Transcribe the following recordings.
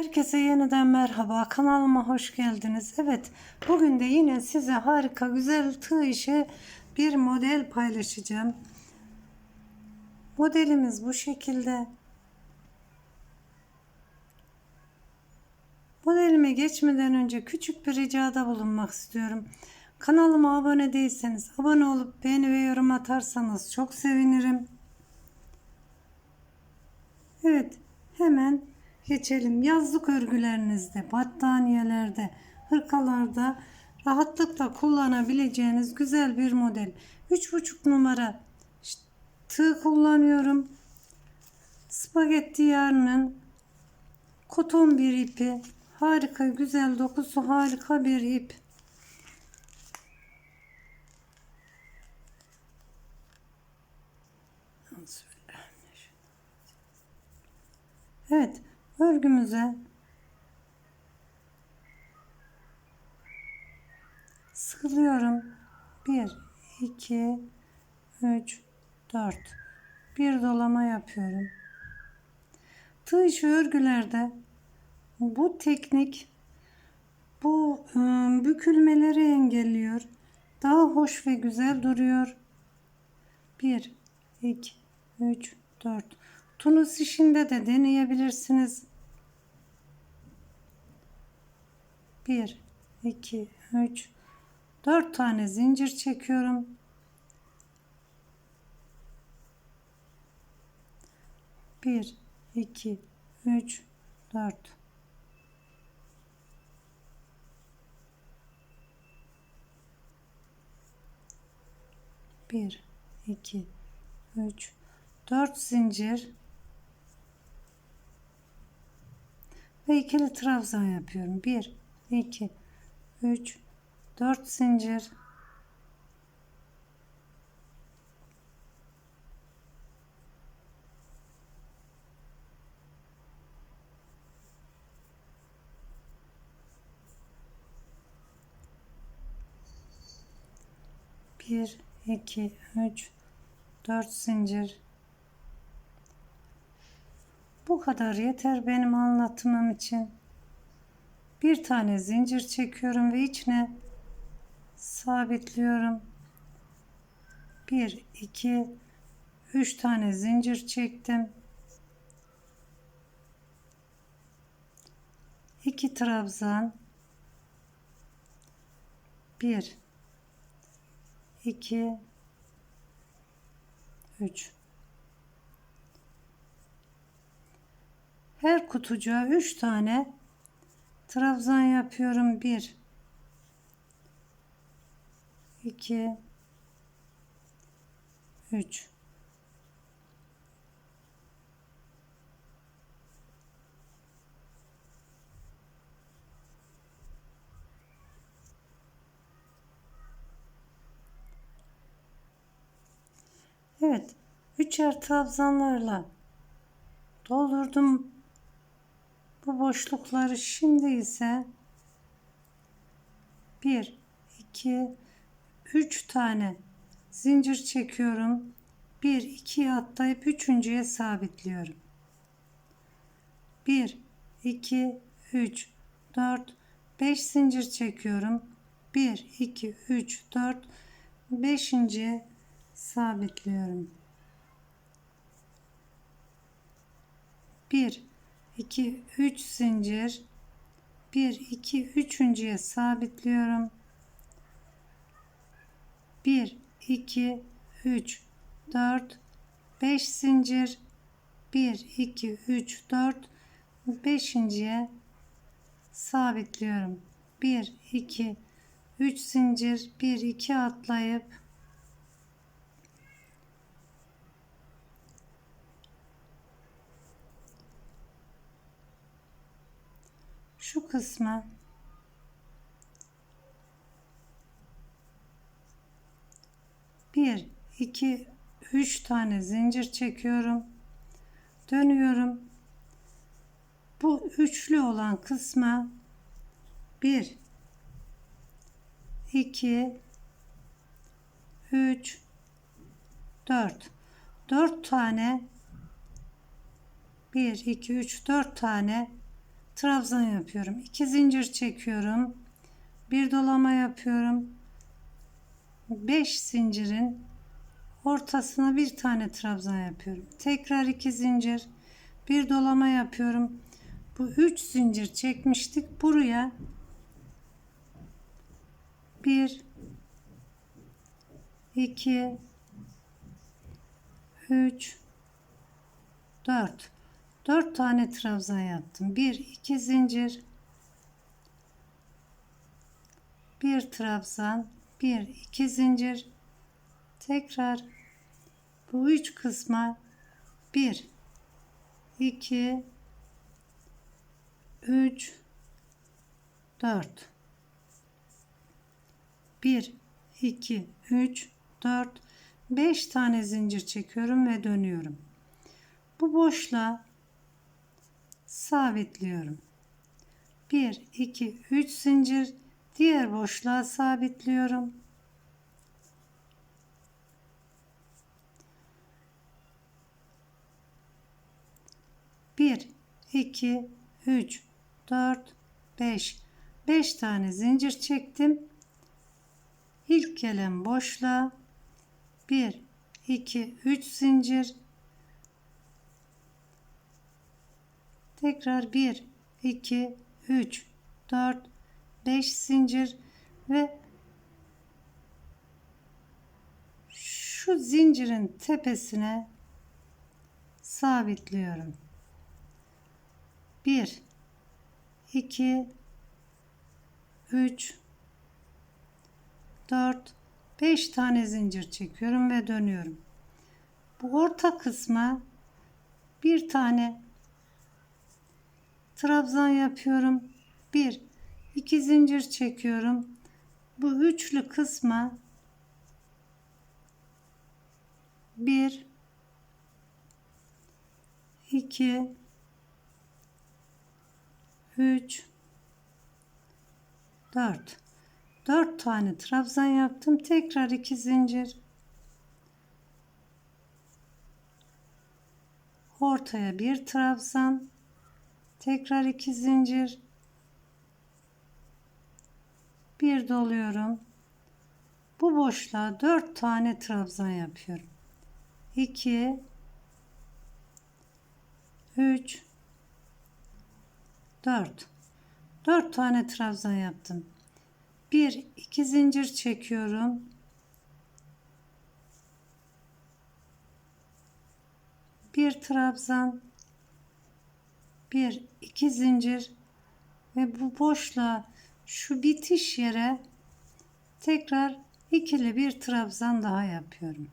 Herkese yeniden merhaba. Kanalıma hoş geldiniz. Evet, bugün de yine size harika, güzel tığ işi bir model paylaşacağım. Modelimiz bu şekilde. Modelime geçmeden önce küçük bir ricada bulunmak istiyorum. Kanalıma abone değilseniz abone olup beğeni ve yorum atarsanız çok sevinirim. Evet, hemen geçelim. Yazlık örgülerinizde, battaniyelerde, hırkalarda rahatlıkla kullanabileceğiniz güzel bir model. 3,5 numara tığ kullanıyorum. Spagetti yarının koton bir ipi. Harika, güzel dokusu harika bir ip. Evet, örgümüze sıkılıyorum. 1 2 3 4 bir dolama yapıyorum. Tığ işi örgülerde bu teknik bu ıı, bükülmeleri engelliyor. Daha hoş ve güzel duruyor. 1 2 3 4 Tunus işinde de deneyebilirsiniz. 1 2 3 4 tane zincir çekiyorum. Bir, iki, üç, dört. Bir, iki, üç, dört zincir ve ikili trabzan yapıyorum. Bir, iki, üç, dört zincir. Bir, iki, üç, dört zincir. Bu kadar yeter benim anlatımım için. Bir tane zincir çekiyorum ve içine sabitliyorum. Bir, iki, üç tane zincir çektim. İki trabzan. Bir, iki, üç. Her kutucuğa üç tane trabzan yapıyorum. Bir, iki, üç. Evet, üçer trabzanlarla doldurdum bu boşlukları. Şimdi ise 1 2 3 tane zincir çekiyorum. 1 2'ye atlayıp üçüncüye sabitliyorum. 1 2 3 4 5 zincir çekiyorum. 1 2 3 4 5. sabitliyorum. 1 2 3 zincir. 1 2 üçüncüye sabitliyorum. 1 2 3 4 5 zincir. 1 2 3 4 5.'ye sabitliyorum. 1 2 3 zincir. 1 2 atlayıp şu kısma bir iki üç tane zincir çekiyorum. Dönüyorum. Bu üçlü olan kısma bir iki üç dört. Dört tane bir iki üç dört tane trabzan yapıyorum. 2 zincir çekiyorum. Bir dolama yapıyorum. 5 zincirin ortasına bir tane trabzan yapıyorum. Tekrar 2 zincir. Bir dolama yapıyorum. Bu 3 zincir çekmiştik. Buraya 1 2 3 4 4 tane trabzan yaptım. 1 2 zincir bir trabzan, bir iki zincir. Tekrar bu üç kısma bir, iki, üç, dört. Bir, iki, üç, dört, beş tane zincir çekiyorum ve dönüyorum. Bu boşluğa sabitliyorum. 1 2 3 zincir diğer boşluğa sabitliyorum. Bir, iki, üç, dört, beş. Beş tane zincir çektim. İlk gelen boşluğa bir, iki, üç zincir. Tekrar bir, iki, üç, dört, 5 zincir ve şu zincirin tepesine sabitliyorum. 1 2 3 4 5 tane zincir çekiyorum ve dönüyorum. Bu orta kısma bir tane trabzan yapıyorum. 1 2 zincir çekiyorum. Bu üçlü kısma 1 2 3 4 4 tane trabzan yaptım. Tekrar 2 zincir. Ortaya bir trabzan. Tekrar 2 zincir bir doluyorum. Bu boşluğa 4 tane trabzan yapıyorum. 2 3 4 4 tane trabzan yaptım. 1 2 zincir çekiyorum. Bir trabzan bir iki zincir ve bu boşluğa şu bitiş yere tekrar ikili bir trabzan daha yapıyorum.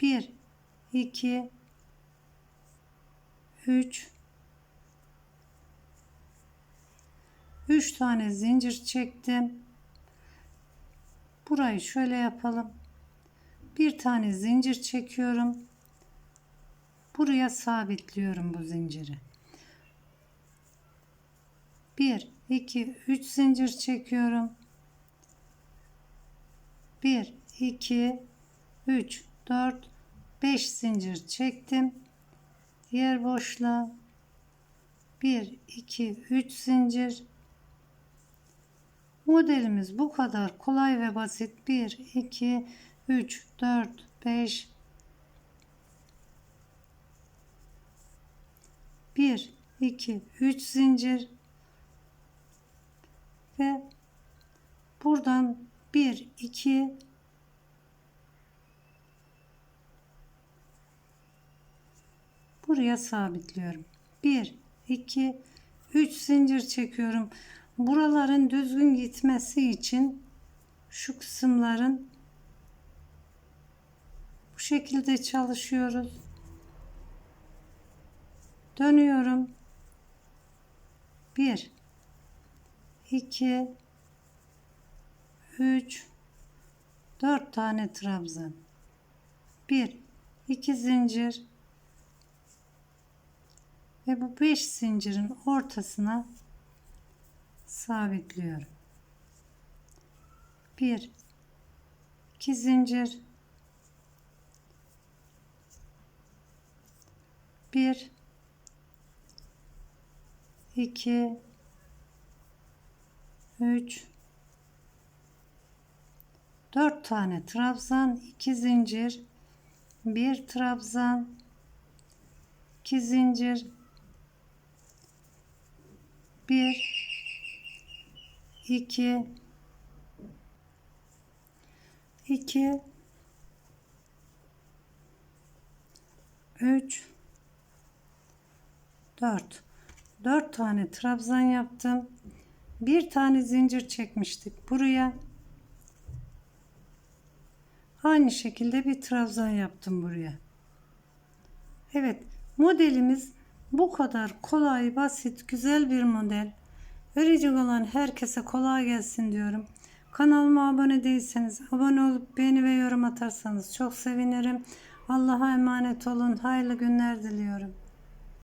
1 2 3 3 tane zincir çektim. Burayı şöyle yapalım. Bir tane zincir çekiyorum. Buraya sabitliyorum bu zinciri. 1 2 3 zincir çekiyorum. 1 2 3 4 5 zincir çektim. Diğer boşluğa 1 2 3 zincir Modelimiz bu kadar kolay ve basit. 1 2 3 4 5 1 2 3 zincir ve buradan 1 2 buraya sabitliyorum. 1 2 3 zincir çekiyorum. Buraların düzgün gitmesi için şu kısımların bu şekilde çalışıyoruz. Dönüyorum. 1 2 3 4 tane trabzan. 1 2 zincir. Ve bu 5 zincirin ortasına sabitliyorum. 1 2 zincir. 1 2 3 4 tane trabzan, 2 zincir, 1 trabzan, 2 zincir, 1 2 2 3 4 4 tane trabzan yaptım. Bir tane zincir çekmiştik buraya. Aynı şekilde bir trabzan yaptım buraya. Evet, modelimiz bu kadar kolay, basit, güzel bir model. Öğrenecek olan herkese kolay gelsin diyorum. Kanalıma abone değilseniz abone olup beğeni ve yorum atarsanız çok sevinirim. Allah'a emanet olun. Hayırlı günler diliyorum.